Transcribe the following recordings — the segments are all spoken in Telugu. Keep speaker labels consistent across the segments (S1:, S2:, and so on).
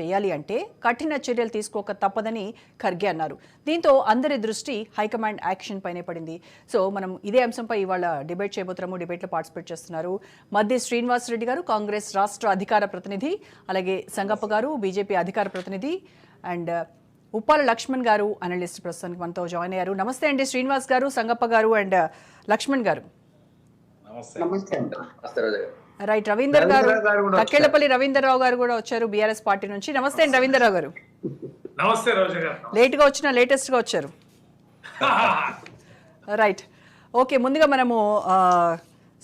S1: చేయాలి అంటే కఠిన చర్యలు తీసుకోక తప్పదని ఖర్గే అన్నారు. దీంతో అందరి దృష్టి హైకమాండ్ యాక్షన్ పైనే పడింది. సో మనం ఇదే అంశంపై ఇవాళ డిబేట్ చేయబోతున్నాము డిబేట్లో పార్టిసిపేట్ చేస్తున్నారు మధ్య శ్రీనివాస్ రెడ్డి గారు కాంగ్రెస్ రాష్ట్ర అధికార ప్రతినిధి అలాగే సంగప్ప గారు బీజేపీ అధికార ప్రతినిధి అండ్ ఉప్పాల లక్ష్మణ్ గారు అనలిస్ట్ ప్రస్తుతానికి మనతో జాయిన్ అయ్యారు. నమస్తే అండి శ్రీనివాస్ గారు సంగప్ప గారు అండ్ లక్ష్మణ్ గారు.
S2: నమస్తే.
S1: రైట్ రవీందర్ గారు.
S3: రవీంద్ర గారు కూడా
S1: తక్కెళ్ళపల్లి రవీందర్రావు గారు కూడా వచ్చారు బీఆర్ఎస్ పార్టీ నుంచి. నమస్తే అండి రవీందర్రావు గారు.
S2: నమస్తే గారు.
S1: లేట్గా వచ్చిన లేటెస్ట్గా వచ్చారు. రైట్ ఓకే ముందుగా మనము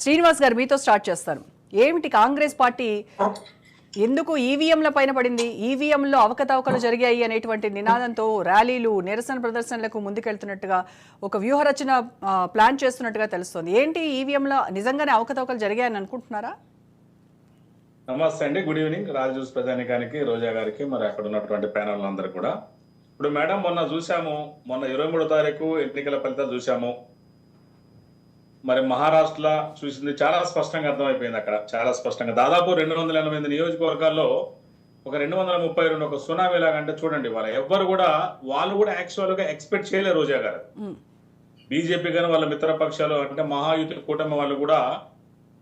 S1: శ్రీనివాస్ గారు మీతో స్టార్ట్ చేస్తాను. ఏమిటి కాంగ్రెస్ పార్టీ ఎందుకు ఈవీఎంల పైన పడింది? ఈవీఎంలో అవకతవకలు జరిగాయి అనేటువంటి నినాదంతో ర్యాలీలు నిరసన ప్రదర్శనలకు ముందుకెళ్తున్నట్టుగా ఒక వ్యూహరచన ప్లాన్ చేస్తున్నట్టుగా తెలుస్తోంది. ఏంటి ఈవీఎంలో నిజంగానే అవకతవకలు జరిగాయని అనుకుంటున్నారా?
S2: నమస్తే అండి. Good evening. రాజూస్ ప్రజానికానికి రోజా గారికి మరి అక్కడ ఉన్నటువంటి ప్యానల్ అందరు కూడా. ఇప్పుడు మేడం మొన్న చూసాము మొన్న ఇరవై మూడో తారీఖు ఎన్నికల ఫలితాలు చూసాము మరి మహారాష్ట్ర చూసింది చాలా స్పష్టంగా అర్థమైపోయింది అక్కడ. చాలా స్పష్టంగా. దాదాపు రెండు వందల ఎనభై ఎనిమిది నియోజకవర్గాల్లో ఒక రెండు వందల ముప్పై రెండు ఒక సునామీ లాగా అంటే చూడండి వాళ్ళ ఎవ్వరు కూడా వాళ్ళు కూడా యాక్చువల్గా ఎక్స్పెక్ట్ చేయలేరు రోజా గారు. బీజేపీ కానీ వాళ్ళ మిత్రపక్షాలు అంటే మహాయుతి కూటమి వాళ్ళు కూడా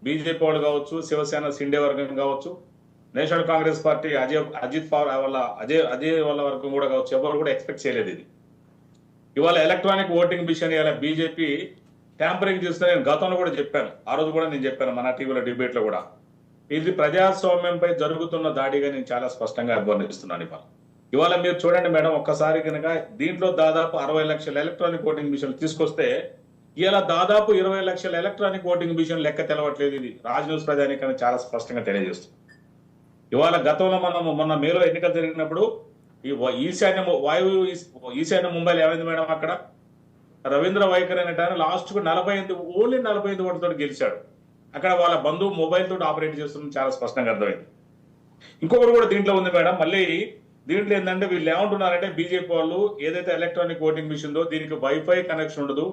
S2: బీజేపీ వాళ్ళు కావచ్చు శివసేన సిండే వర్గం కావచ్చు national Congress party Ajay Ajit Pawar వాళ్ళ అజయ్ అజయ్ వాళ్ళ వర్గం కూడా కావచ్చు ఎవరు కూడా ఎక్స్పెక్ట్ చేయలేదు ఇది. ఇవాళ ఎలక్ట్రానిక్ ఓటింగ్ విషయాన్ని ఇలా బీజేపీ ట్యాంపరింగ్ చేస్తే నేను గతంలో కూడా చెప్పాను. ఆ రోజు కూడా నేను చెప్పాను మన టీవీలో డిబేట్లో కూడా. ఇది ప్రజాస్వామ్యంపై జరుగుతున్న దాడిగా నేను చాలా స్పష్టంగా అభివర్ణిస్తున్నాను ఇవాళ. ఇవాళ మీరు చూడండి మేడం ఒక్కసారి కనుక దీంట్లో దాదాపు అరవై లక్షల ఎలక్ట్రానిక్ ఓటింగ్ మిషన్లు తీసుకొస్తే ఇలా దాదాపు ఇరవై లక్షల ఎలక్ట్రానిక్ ఓటింగ్ మిషన్ లెక్క తెలవట్లేదు ఇది. రాజ్ న్యూస్ ప్రజానికని చాలా స్పష్టంగా తెలియజేస్తుంది. ఇవాళ గతంలో మనం మొన్న మేలో ఎన్నికలు జరిగినప్పుడు ఈ ఈశాన్య వాయువు ఈశాన్య ముంబైలో ఏమైంది మేడం అక్కడ. రవీంద్ర వైఖరి అనే ఆయన లాస్ట్కు నలభై ఎనిమిది ఓన్లీ నలభై ఎనిమిది ఓటుతో గెలిచాడు. అక్కడ వాళ్ళ బంధువు మొబైల్ తోటి ఆపరేట్ చేస్తుంది చాలా స్పష్టంగా అర్థమైంది. ఇంకొకటి కూడా దీంట్లో ఉంది మేడం మళ్ళీ దీంట్లో ఏంటంటే వీళ్ళు ఏమంటున్నారంటే బీజేపీ వాళ్ళు ఏదైతే ఎలక్ట్రానిక్ ఓటింగ్ మిషన్ ఉందో దీనికి వైఫై కనెక్షన్ ఉండదు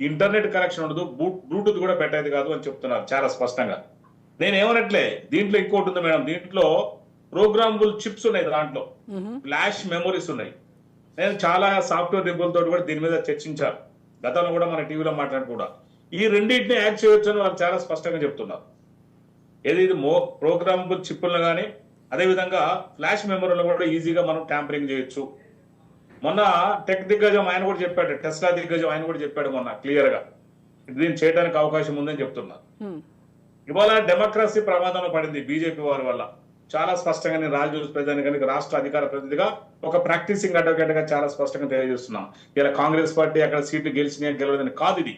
S2: ఇంటర్నెట్ కనెక్షన్ ఉండదు బ్లూటూత్ కూడా పెట్టేది కాదు అని చెప్తున్నారు చాలా స్పష్టంగా. నేను ఏమనట్లే దీంట్లో ఇంకోటి ఉంది మేడం దీంట్లో ప్రోగ్రామబుల్ చిప్స్ ఉన్నాయి దాంట్లో. ఫ్లాష్ మెమరీస్ ఉన్నాయి. నేను చాలా సాఫ్ట్వేర్ నిపుణులతో కూడా దీని మీద చర్చించాను. గతంలో కూడా మన టీవీలో మాట్లాడి కూడా. ఈ రెండింటిని యాడ్ చేయొచ్చు అని వాళ్ళు చాలా స్పష్టంగా చెప్తున్నారు. ఏది ఇది మో ప్రోగ్రామబుల్ చిప్పులను కానీ అదేవిధంగా ఫ్లాష్ మెమరీలను కూడా ఈజీగా మనం ట్యాంపరింగ్ చేయొచ్చు. మొన్న టెక్ దిగ్గజం ఆయన కూడా చెప్పాడు టెస్లా దిగ్గజం ఆయన కూడా చెప్పాడు మొన్న క్లియర్గా దీన్ని చేయడానికి అవకాశం ఉందని చెప్తున్నారు. ఇవాళ డెమోక్రసీ ప్రమాదంలో పడింది బీజేపీ వారి వల్ల. చాలా స్పష్టంగా నేను రాజు ప్రజానికి రాష్ట్ర అధికార ప్రతినిధిగా ఒక ప్రాక్టీసింగ్ అడ్వకేట్గా చాలా స్పష్టంగా తెలియజేస్తున్నాం. ఇలా కాంగ్రెస్ పార్టీ అక్కడ సీట్లు గెలిచినాయి గెలవదని కాదు ఇది.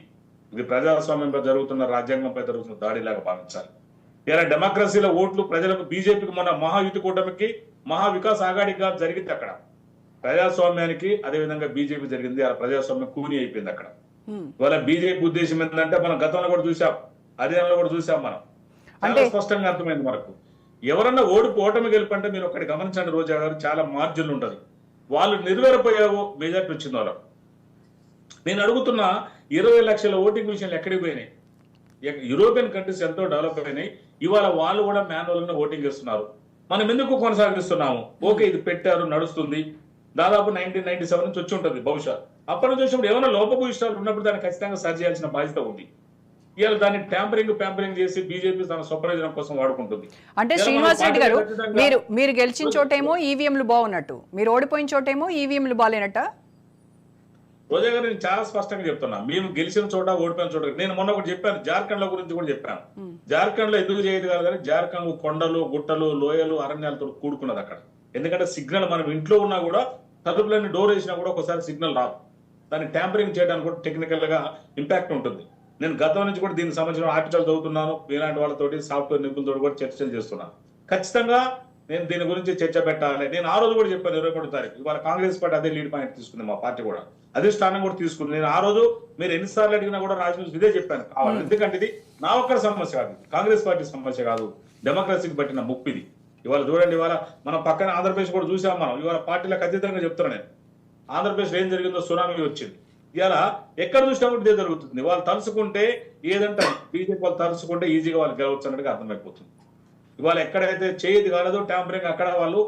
S2: ఇది ప్రజాస్వామ్యంపై జరుగుతున్న రాజ్యాంగంపై జరుగుతున్న దాడిలాగా భావించాలి. ఇలా డెమోక్రసీలో ఓట్లు ప్రజలకు బీజేపీకి మన మహాయుతి కూటమికి మహా వికాస్ ఆఘాడిగా జరిగింది అక్కడ. ప్రజాస్వామ్యానికి అదేవిధంగా బీజేపీ జరిగింది. అలా ప్రజాస్వామ్యం కూని అయిపోయింది అక్కడ. ఇవాళ బీజేపీ ఉద్దేశం ఏంటంటే మనం గతంలో కూడా చూసాం హర్యానాలో కూడా చూసాం మనం. చాలా స్పష్టంగా అర్థమైంది మనకు. ఎవరన్నా ఓడిపో ఓటమి గెలుపంటే మీరు ఒకటి గమనించండి రోజా గారు చాలా మార్జిన్లు ఉంటుంది. వాళ్ళు నిర్వేరపోయావో మెజార్టీ వచ్చింది వాళ్ళకు నేను అడుగుతున్న ఇరవై లక్షల ఓటింగ్ మిషన్లు ఎక్కడికి పోయినాయి? యూరోపియన్ కంట్రీస్ ఎంతో డెవలప్ అయినాయి. ఇవాళ వాళ్ళు కూడా మాన్యువల్గానే ఓటింగ్ చేస్తున్నారు. మనం ఎందుకు కొనసాగిస్తున్నాము? ఓకే ఇది పెట్టారు నడుస్తుంది. దాదాపు నైన్టీన్ నైన్టీ సెవెన్ నుంచి వచ్చి ఉంటుంది బహుశా. అప్పటి నుంచి వచ్చినప్పుడు ఏమైనా లోపపు ఇష్టాలు ఉన్నప్పుడు దాన్ని ఖచ్చితంగా సరి చేయాల్సిన బాధ్యత ఉంది. ఇవాళ దాన్ని ట్యాంపరింగ్ ప్యాంపరింగ్ చేసి బీజేపీ తన స్వప్రయోజనం కోసం వాడుకుంటుంది.
S1: అంటే శ్రీనివాస్ రెడ్డి గారు మీరు మీరు గెలిచిన చోటేమో ఈవీఎంలు బాగున్నట్టు. మీరు ఓడిపోయిన చోటేమో ఈవీఎంలు బాగాలేనట్ట
S2: రోజా గారు నేను చాలా స్పష్టంగా చెప్తున్నా. మేము గెలిచిన చోట ఓడిపోయిన చోట నేను మొన్న ఒకటి చెప్పాను జార్ఖండ్లో గురించి కూడా చెప్పాను. జార్ఖండ్లో ఎందుకు చేయదు కాదు కానీ జార్ఖండ్ కొండలు గుట్టలు లోయలు అరణ్యాలతో కూడుకున్నది అక్కడ. ఎందుకంటే సిగ్నల్ మనం ఇంట్లో ఉన్నా కూడా తలుపులన్నీ డోర్ వేసినా కూడా ఒకసారి సిగ్నల్ రాదు. దాన్ని ట్యాంపరింగ్ చేయడానికి కూడా టెక్నికల్గా ఇంపాక్ట్ ఉంటుంది. నేను గతం నుంచి కూడా దీనికి సంబంధించిన ఆర్టికల్ చదువుతున్నాను. ఇలాంటి వాళ్ళతోటి సాఫ్ట్వేర్ నిపుణులతో కూడా చర్చలు చేస్తున్నాను ఖచ్చితంగా నేను దీని గురించి చర్చ పెట్టాలి. నేను ఆ రోజు కూడా చెప్పాను ఇరవై మూడు తారీఖు. ఇవాళ కాంగ్రెస్ పార్టీ అదే లీడ్ పాయింట్ తీసుకుంది మా పార్టీ కూడా. అదే స్థానం కూడా తీసుకుంది. నేను ఆ రోజు మీరు ఎన్నిసార్లు అడిగినా కూడా రాజకీయ ఇదే చెప్పాను. కావాలి. ఎందుకంటే ఇది నా ఒక్కరి సమస్య కాదు. కాంగ్రెస్ పార్టీ సమస్య కాదు. డెమోక్రసీకి పట్టిన ముప్పు ఇది. ఇవాళ చూడండి ఇవాళ మన పక్కన ఆంధ్రప్రదేశ్ కూడా చూసాం మనం. ఇవాళ పార్టీలకు అతీతంగా చెప్తున్నాను నేను. ఆంధ్రప్రదేశ్ ఏం జరిగిందో సునామీ వచ్చింది. ఇలా ఎక్కడ చూసినా కూడా ఇదే జరుగుతుంది. వాళ్ళు తలుచుకుంటే ఏదంటే బీజేపీ వాళ్ళు తలుచుకుంటే ఈజీగా వాళ్ళు గెలవచ్చు అన్నట్టుగా అర్థమైపోతుంది. ఇవాళ ఎక్కడైతే చేయదు కాలేదో ట్యాంపరింగ్ అక్కడ వాళ్ళు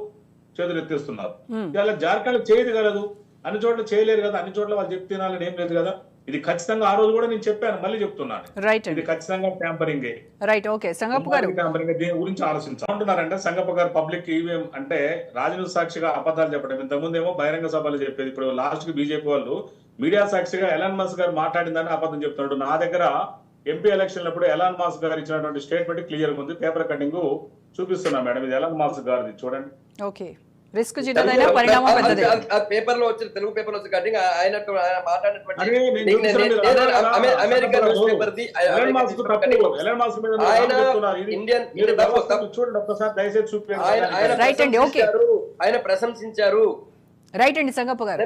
S2: చేతులు ఎత్తేస్తున్నారు. ఇలా జార్ఖండ్ చేయదు కలదు. అన్ని చోట్ల చేయలేరు కదా. అన్ని చోట్ల వాళ్ళు చెప్తే తినాలని ఏం లేదు కదా. ఇది ఖచ్చితంగా ఆ రోజు కూడా నేను చెప్పాను. మళ్ళీ చెప్తున్నాను.
S1: రైట్
S2: ఇది ఖచ్చితంగా ట్యాంపరింగే.
S1: రైట్ ఓకే సంగప్ప గారు.
S2: ట్యాంపరింగ్. దీని గురించి ఆలోచించాలి. అంటున్నారంటే సంగప్ప గారు పబ్లిక్ ఈవీఎం అంటే రాజనీతి సాక్షిగా అబద్ధాలు చెప్పడం. ఇంతకుముందు ఏమో బహిరంగ సభలు చెప్పేది. ఇప్పుడు లాస్ట్కి బీజేపీ వాళ్ళు మీడియా సాక్షిగా ఎలాన్ మస్ గారు మాట్లాడిందని అబద్ధం చెప్తున్నాడు. నా దగ్గర ఎంపీ ఎలక్షన్లప్పుడు ఎలాన్ మాస్ గారు ఇచ్చినటువంటి స్టేట్మెంట్ క్లియర్గా ఉంది. పేపర్ కటింగ్ చూపిస్తున్నా మేడం. ఇది ఎలాన్ మాస్ గారిది. చూడండి.
S1: ఓకే రిస్క్ చిన్నదైనా పరిణామం పెద్దదే.
S3: పేపర్లో వచ్చిన తెలుగు పేపర్లో వచ్చిన కటింగ్ ఆయన మాట్లాడినటువంటి American news. Paper the Indian.
S2: చూడండి. ఒక్కసారి దయచేసి చూపించండి
S3: ఆయన. ప్రశంసించారు.
S1: రైట్ అండి సంగప్ప గారు.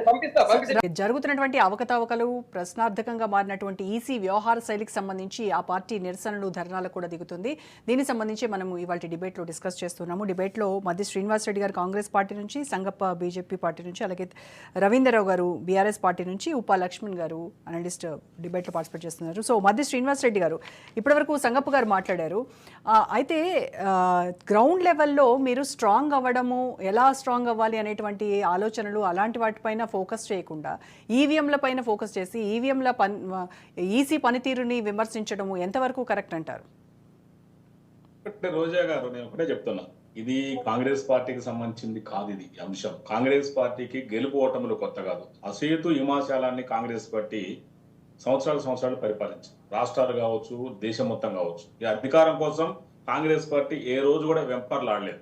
S1: జరుగుతున్నటువంటి అవకతవకలు ప్రశ్నార్థకంగా మారినటువంటి ఈసీ వ్యవహార శైలికి సంబంధించి ఆ పార్టీ నిరసనలు ధర్నాలకు కూడా దిగుతుంది. దీనికి సంబంధించి మనం ఇవాళ డిబేట్లో డిస్కస్ చేస్తున్నాము. డిబేట్లో మధ్య శ్రీనివాస్ రెడ్డి గారు కాంగ్రెస్ పార్టీ నుంచి సంగప్ప బీజేపీ పార్టీ నుంచి అలాగే రవీంద్రరావు గారు బీఆర్ఎస్ పార్టీ నుంచి ఉపా లక్ష్మణ్ గారు అనలిస్ట్ డిబేట్లో పార్టిసిపేట్ చేస్తున్నారు. సో మధ్య శ్రీనివాస్ రెడ్డి గారు ఇప్పటివరకు సంగప్ప గారు మాట్లాడారు. అయితే గ్రౌండ్ లెవెల్లో మీరు స్ట్రాంగ్ అవ్వడము ఎలా స్ట్రాంగ్ అవ్వాలి అనేటువంటి ఆలోచనలు అలాంటి వాటిపైన ఫోకస్ చేయకుండా ఈవీఎంల పైన ఫోకస్ చేసి ఈవీఎంల పని ఈసీ పనితీరుని విమర్శించడము ఎంతవరకు కరెక్ట్ అంటారు?
S2: అంటే రోజా గారు నేను ఒకటే చెప్తున్నా. ఇది కాంగ్రెస్ పార్టీకి సంబంధించింది కాదు ఇది అంశం. కాంగ్రెస్ పార్టీకి గెలుపు ఓటములు కొత్త కాదు. అసేతు హిమాచలాన్ని కాంగ్రెస్ పార్టీ సంవత్సరాలు సంవత్సరాలు పరిపాలించింది. రాష్ట్రాలు కావచ్చు దేశం మొత్తం కావచ్చు. ఈ అధికారం కోసం కాంగ్రెస్ పార్టీ ఏ రోజు కూడా వెంపర్లాడలేదు.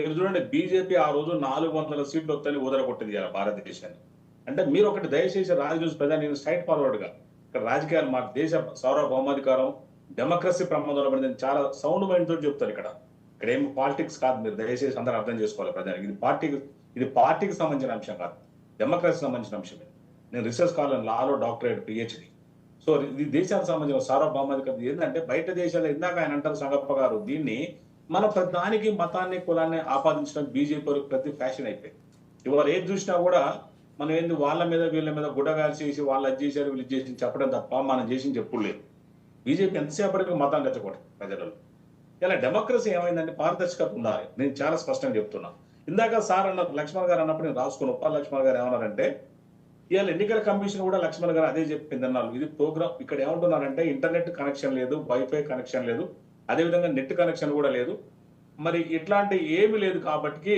S2: మీరు చూడండి బీజేపీ ఆ రోజు నాలుగు వందల సీట్లు వస్తాయని ఊదరగొట్టింది ఇలా భారతదేశాన్ని. అంటే మీరు ఒకటి దయచేసి రాజకీయ ప్రధాని నేను స్ట్రైట్ ఫార్వర్డ్గా ఇక్కడ రాజకీయాలు మా దేశ సార్వభౌమాధికారం డెమోక్రసీ ప్రమాదంలో పడింది చాలా సౌండ్ మైండ్ తోటి చెప్తారు ఇక్కడ. ఇక్కడ ఏం పాలిటిక్స్ కాదు మీరు దయచేసి అందరూ అర్థం చేసుకోవాలి ప్రజానికి ఇది పార్టీకి ఇది పార్టీకి సంబంధించిన అంశం కాదు డెమోక్రసీకి సంబంధించిన అంశమే నేను రీసెర్చ్ కాలేజ్ లాలో డాక్టరేట్ పిహెచ్డి. సో ఇది దేశానికి సంబంధించిన సార్వభౌమాధికారం ఏంటంటే బయట దేశాల్లో ఇందాక ఆయన అంటారు సంగప్ప గారు దీన్ని మన ప్రధానికి మతాన్ని కులాన్ని ఆపాదించడం బీజేపీ వరకు ప్రతి ఫ్యాషన్ అయిపోయింది. ఇవాళ ఏది చూసినా కూడా మనం ఏంది వాళ్ళ మీద వీళ్ళ మీద గుడగాలు చేసి వాళ్ళు అది చేశారు వీళ్ళు చేసి చెప్పడం తప్ప మనం చేసి చెప్పుడు లేదు. బీజేపీ ఎంతసేపటికి మతాన్ని రెచ్చగొట్టదు ప్రజలలో? ఇలా డెమోక్రసీ ఏమైందంటే పారదర్శకత ఉండాలి. నేను చాలా స్పష్టంగా చెప్తున్నా. ఇందాక సార్ అన్న లక్ష్మణ్ గారు అన్నప్పుడు నేను రాసుకుని ఉప్పల్ లక్ష్మణ్ గారు ఏమన్నారంటే ఇవాళ ఎన్నికల కమిషన్ కూడా లక్ష్మణ్ గారు అదే చెప్పింది అన్నారు ఇది ప్రోగ్రామ్ ఇక్కడ ఏమంటున్నారంటే ఇంటర్నెట్ కనెక్షన్ లేదు వైఫై కనెక్షన్ లేదు. అదేవిధంగా నెట్ కనెక్షన్ కూడా లేదు. మరి ఇట్లాంటి ఏమీ లేదు కాబట్టి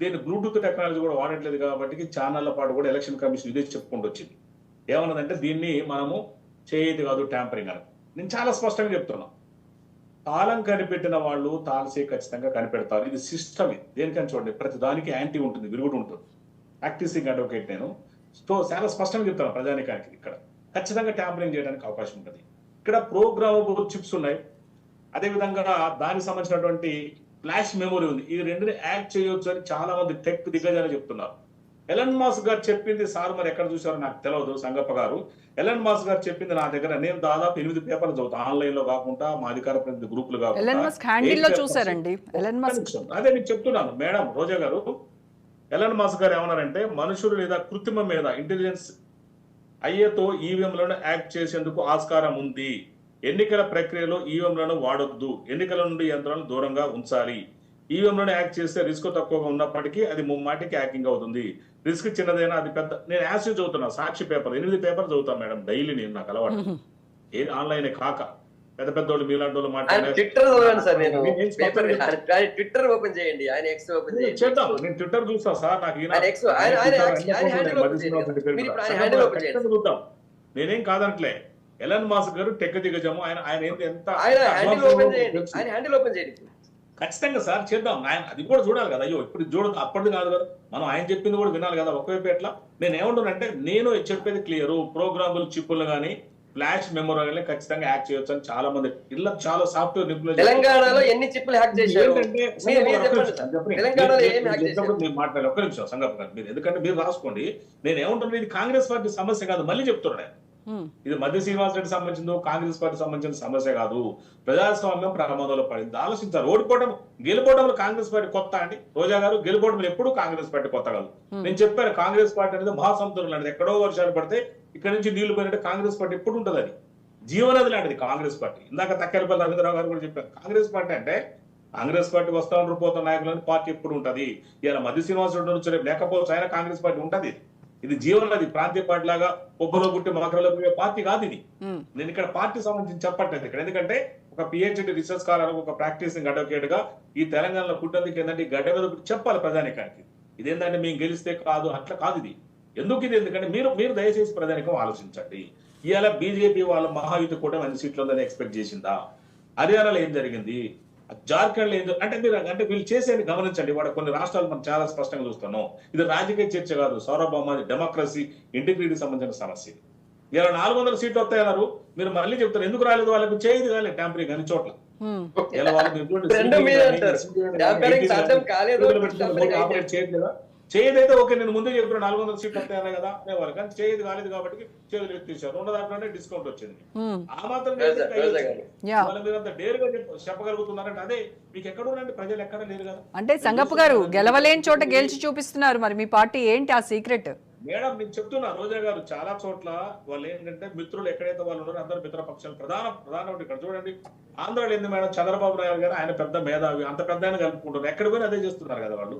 S2: దీన్ని బ్లూటూత్ టెక్నాలజీ కూడా వాడట్లేదు కాబట్టి ఛానళ్ళ పాటు కూడా ఎలక్షన్ కమిషన్ ఇదే చెప్పుకుంటూ వచ్చింది. ఏమన్నదంటే దీన్ని మనము చేయదు కాదు ట్యాంపరింగ్ అని. నేను చాలా స్పష్టంగా చెప్తున్నా. తాళం కనిపెట్టిన వాళ్ళు తాల్సే ఖచ్చితంగా కనిపెడతారు. ఇది సిస్టమ్ ఇది దేనికని చూడండి. ప్రతి దానికి యాంటీ ఉంటుంది విరుగుడు ఉంటుంది. ప్రాక్టీసింగ్ అడ్వకేట్ నేను. సో చాలా స్పష్టంగా చెప్తాను ప్రజానికానికి ఇక్కడ. ఖచ్చితంగా ట్యాంపరింగ్ చేయడానికి అవకాశం ఉంటుంది. ఇక్కడ ప్రోగ్రామబుల్ చిప్స్ ఉన్నాయి. అదేవిధంగా దానికి సంబంధించినటువంటి ఫ్లాష్ మెమొరీ ఉంది. ఈ రెండుని యాక్ట్ చేయొచ్చు అని చాలా మంది టెక్ దిగ్గజాలు చెప్తున్నారు. ఎలన్ మాస్ గారు చెప్పింది సార్ మరి ఎక్కడ చూసారో నాకు తెలియదు సంగప్ప గారు. ఎలన్ మాస్ గారు చెప్పింది నా దగ్గర. నేను దాదాపు ఎనిమిది పేపర్లు చదువుతాను ఆన్లైన్లో కాకుండా మా అధికార ప్రతినిధి గ్రూపులు కాకుండా. అదే నేను చెప్తున్నాను. మేడం రోజా గారు ఎలన్ మాస్ గారు ఏమన్నారంటే మనుషులు లేదా కృత్రిమ మీద ఇంటెలిజెన్స్ అయ్యేతో ఈవీఎంలను యాక్ట్ చేసేందుకు ఆస్కారం ఉంది. ఎన్నికల ప్రక్రియలో ఈవీఎంలను వాడొద్దు. ఎన్నికల నుండి యంత్రాలను దూరంగా ఉంచాలి. ఈవీఎంలను యాక్ట్ చేస్తే రిస్క్ తక్కువగా ఉన్నప్పటికీ అది ముమ్మాటికి హ్యాకింగ్ అవుతుంది. రిస్క్ చిన్నదైనా అది పెద్ద నేను యాసిడ్ చదువుతున్నా సాక్షి పేపర్ ఎనిమిది పేపర్ చదువుతాను మేడం డైలీ నేను నాకు అలవాటు. ఏది ఆన్లైన్ కాక. పెద్ద పెద్ద వాళ్ళు మీలాంటి వాళ్ళు
S3: ఆయన
S2: మాట్లాడే
S3: ట్విట్టర్ సార్ నేను. ఓపెన్ చేయండి. ఆయన ఎక్స్ ఓపెన్ చేయండి.
S2: చేద్దాం. నేను ట్విట్టర్ చూస్తా సార్ నాకు చూద్దాం. నేనేం కాదంటలే. ఎలన్ మాస్ గారు టెక్ దిగజము ఆయన ఆయన ఎంత
S3: ఆయన హ్యాండిల్ ఓపెన్ చేయండి.
S2: ఖచ్చితంగా సార్ చేద్దాం. ఆయన అది కూడా చూడాలి కదా. అయ్యో ఇప్పుడు చూడదు అప్పటిది కాదు కదా. మనం ఆయన చెప్పింది కూడా వినాలి కదా ఒకవైపు ఎట్లా? నేను ఏమంటున్నానంటే నేను చెప్పేది క్లియర్. ప్రోగ్రామబుల్ చిప్పులు కానీ ఫ్లాష్ మెమొరీ కానీ ఖచ్చితంగా యాక్ట్ చేయొచ్చు అని చాలా మంది ఇలా చాలా సాఫ్ట్వేర్ నిపుణులు
S3: తెలంగాణలో ఎన్ని చిప్పులు హ్యాక్ చేశారు? హ్యాక్
S2: మాట్లాడాలి. ఒక్క నిమిషం సంగప్ గారు మీరు ఎందుకంటే మీరు రాసుకోండి. నేను ఏమంటున్నాను ఇది కాంగ్రెస్ పార్టీ సమస్య కాదు. మళ్ళీ చెప్తున్నాను నేను. ఇది మధ్య శ్రీనివాస్ రెడ్డి సంబంధించిందో కాంగ్రెస్ పార్టీ సంబంధించిన సమస్య కాదు. ప్రజాస్వామ్యం ప్రమాదంలో పడింది. ఆలోచించారు. ఓడిపోవడం గెలుపోవడంలో కాంగ్రెస్ పార్టీ కొత్త అండి. రోజా గారు గెలుపోవడం ఎప్పుడు కాంగ్రెస్ పార్టీ కొత్త కాదు. నేను చెప్పాను కాంగ్రెస్ పార్టీ అనేది మహాసముద్రం లాంటిది. ఎక్కడో వర్షాలు పడితే ఇక్కడ నుంచి నీళ్ళు పోయినట్టు కాంగ్రెస్ పార్టీ ఎప్పుడు ఉంటుంది అది జీవనది లాంటిది కాంగ్రెస్ పార్టీ. ఇందాక తక్కెలపల్లి రవీంద్రరావు గారు కూడా చెప్పారు. కాంగ్రెస్ పార్టీ అంటే కాంగ్రెస్ పార్టీ వస్తా ఉంటారు పోతున్న నాయకులని పార్టీ ఎప్పుడు ఉంటది? ఇలా మధ్య శ్రీనివాసరెడ్డి నుంచి లేకపోవచ్చు ఆయన కాంగ్రెస్ పార్టీ ఉంటది. ఇది జీవనది ప్రాంతీయ పార్టీ లాగా ఒబ్బలో పుట్టి మకరలో పుట్టే పార్టీ కాదు ఇది. నేను ఇక్కడ పార్టీ సంబంధించి చెప్పట్లేదు ఇక్కడ. ఎందుకంటే ఒక పిహెచ్డి రీసెర్చ్ స్కాలర్ ఒక ప్రాక్టీసింగ్ అడ్వకేట్గా ఈ తెలంగాణలో పుట్టేందుకు ఏంటంటే గడ్డ మీద చెప్పాలి ప్రజానికానికి ఇదేంటంటే మేము గెలిస్తే కాదు అట్లా కాదు ఇది. ఎందుకు ఇది? ఎందుకంటే మీరు మీరు దయచేసి ప్రజానికం ఆలోచించండి. ఇవాళ బీజేపీ వాళ్ళ మహాయుద్ధ కూడా మంచి సీట్లు ఉందని ఎక్స్పెక్ట్ చేసిందా? హర్యానాలో ఏం జరిగింది? జార్ఖండ్లో ఏం జరి- అంటే మీరు అంటే వీళ్ళు చేసేది గమనించండి. వాడు కొన్ని రాష్ట్రాలు మనం చాలా స్పష్టంగా చూస్తున్నాం ఇది రాజకీయ చర్చ కాదు. సార్వభౌమ డెమోక్రసీ ఇంటిగ్రిటీ సంబంధించిన సమస్య. ఇలా నాలుగు వందల సీట్లు వస్తాయన్నారు. మీరు మళ్ళీ చెప్తారు ఎందుకు రాలేదు? వాళ్ళకు చేయదు కాలేదు ట్యాంపరింగ్ అన్ని చోట్ల. కానీ, కానీ, కానీ, ఆపరేట్ చేయట్లేదా? చేయదైతే ఓకే నేను ముందే చెప్పిన నాలుగు వందల సీట్లు వస్తాయన్నా కదా అనేవారు. కానీ చేయదు కాలేదు కాబట్టి చేతులు ఎత్తేసారు ఉన్న దాంట్లోనే డిస్కౌంట్ వచ్చింది. ఆ మాత్రం. ఇవాళ మీరు అంత డేరుగా చెప్ప- చెప్పగలుగుతున్నారంటే అదే మీకు ఎక్కడ ఉండండి ప్రజలు ఎక్కడ లేరు కదా.
S1: అంటే సంగప్ప గారు గెలవలేని చోట గెలిచి చూపిస్తున్నారు మరి మీ పార్టీ ఏంటి ఆ సీక్రెట్
S2: మేడం నేను చెప్తున్నా రోజా గారు చాలా చోట్ల వాళ్ళు ఏంటంటే మిత్రులు ఎక్కడైతే వాళ్ళు ఉన్నారో అందరు మిత్ర పక్షాలు ప్రధాన ప్రధాన ఇక్కడ చూడండి. ఆంధ్రాలో ఏంది మేడం? చంద్రబాబు నాయుడు గారు ఆయన పెద్ద మేధావి అంత పెద్ద ఆయన కలుపుకుంటారు. ఎక్కడ పోయినా అదే చేస్తున్నారు కదా వాళ్ళు.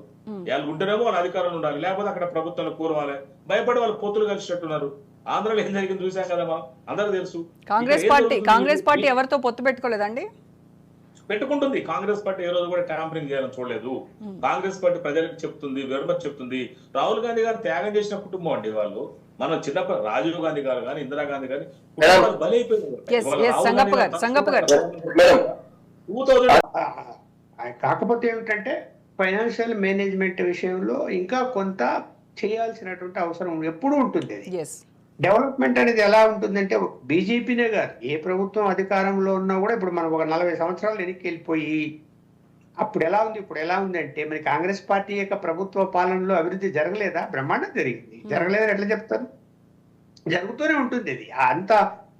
S2: వాళ్ళు ఉంటేనేమో వాళ్ళ అధికారంలో ఉండాలి. లేకపోతే అక్కడ ప్రభుత్వంలో కూరవాలి. భయపడి వాళ్ళు పొత్తులు కలిసినట్టున్నారు ఆంధ్రాలో ఏం జరిగింది చూసాం కదా మనం అందరూ తెలుసు.
S1: కాంగ్రెస్ పార్టీ? కాంగ్రెస్ పార్టీ ఎవరితో పొత్తు పెట్టుకోలేదండి?
S2: పెట్టుకుంటుంది. కాంగ్రెస్ పార్టీ ఏ రోజు కూడా ట్యాంపరింగ్ చేయాలని చూడలేదు. కాంగ్రెస్ పార్టీ ప్రజలకు చెప్తుంది వెరుమతి చెప్తుంది. రాహుల్ గాంధీ గారు త్యాగం చేసిన కుటుంబం అండి వాళ్ళు. మనం చిన్నప్పుడు రాజీవ్ గాంధీ గారు కానీ ఇందిరాగాంధీ గారు కుటుంబాలు బలైపోయారు.
S1: Yes,
S2: ఇవాళ
S1: yes,
S2: రాహుల్
S1: సంగప్ప
S2: గాంధీ
S1: గారు, సంగప్ప గారు.
S3: మేడం.
S2: 2000
S4: ఆ, ఆ, కాకపోతే ఏమిటంటే ఫైనాన్షియల్ మేనేజ్మెంట్ విషయంలో ఇంకా కొంత చేయాల్సినటువంటి అవసరం ఎప్పుడూ ఉంటుంది డెవలప్మెంట్ అనేది ఎలా ఉంటుందంటే బీజేపీనే కాదు. ఏ ప్రభుత్వం అధికారంలో ఉన్నా కూడా ఇప్పుడు మనం ఒక నలభై సంవత్సరాలు వెనక్కి వెళ్ళిపోయి అప్పుడు ఎలా ఉంది ఇప్పుడు ఎలా ఉంది అంటే మరి కాంగ్రెస్ పార్టీ యొక్క ప్రభుత్వ పాలనలో అభివృద్ధి జరగలేదా? బ్రహ్మాండం జరిగింది. జరగలేదని ఎట్లా చెప్తారు? జరుగుతూనే ఉంటుంది అది. అంత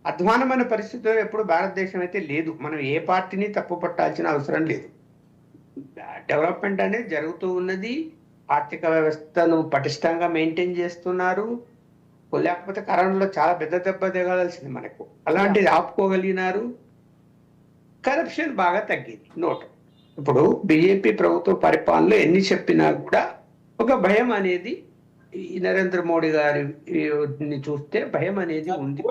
S4: అధ్వానమైన పరిస్థితిలో ఎప్పుడు భారతదేశం అయితే లేదు. మనం ఏ పార్టీని తప్పు పట్టాల్సిన అవసరం లేదు. డెవలప్మెంట్ అనేది జరుగుతూ ఉన్నది. ఆర్థిక వ్యవస్థను పటిష్టంగా మెయింటైన్ చేస్తున్నారు. లేకపోతే కరోనాలో చాలా పెద్ద దెబ్బ దిగాల్సింది మనకు. అలాంటిది ఆపుకోగలిగినారు? కరప్షన్ బాగా తగ్గింది నోట్. ఇప్పుడు బీజేపీ ప్రభుత్వ పరిపాలనలో ఎన్ని చెప్పినా కూడా ఒక భయం అనేది ఈ నరేంద్ర మోడీ గారిని చూస్తే భయం అనేది ఉంది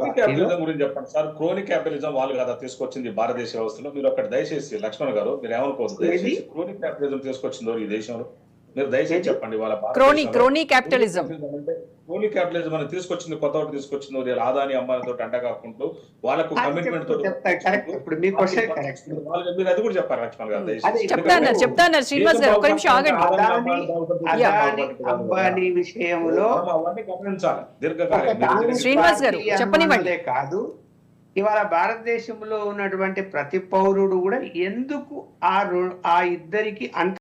S2: గురించి చెప్పండి సార్. క్రోనిక్ క్యాపిటలిజం వాళ్ళు కదా తీసుకొచ్చింది భారతదేశ వ్యవస్థలో. మీరు ఒకటి దయచేసి లక్ష్మణ్ గారు మీరు
S4: ఏది?
S2: క్రోనిక్ క్యాపిటలిజం తీసుకొచ్చిందో ఈ దేశంలో? మీరు దయచేసి? చెప్పండి వాళ్ళ
S1: crony crony capitalism
S2: chronic capitalism అని తీసుకొచ్చింది కొత్త ఒకటి తీసుకొచ్చిందో వీళ్ళ ఆదాని అమ్మాయితో అంట కాకుండా వాళ్ళకు కమిట్మెంట్ మీరు అది కూడా చెప్పారు లక్ష్మణ్ గారు దయచేసి.
S4: అదే
S1: చెప్తా అన్నారు చెప్తా అన్నారు. శ్రీనివాస్ గారు ఒక నిమిషం ఆగండి.
S4: అదాని అదాని అంబానీ విషయంలో
S2: అవన్నీ గమనించాలి. దీర్ఘకాలం
S1: శ్రీనివాస్ గారు, చెప్పనివ్వండి.
S4: కాదు. ఇవాళ భారతదేశంలో ఉన్నటువంటి ప్రతి పౌరుడు కూడా ఎందుకు ఆ రో- ఆ ఇద్దరికి అంత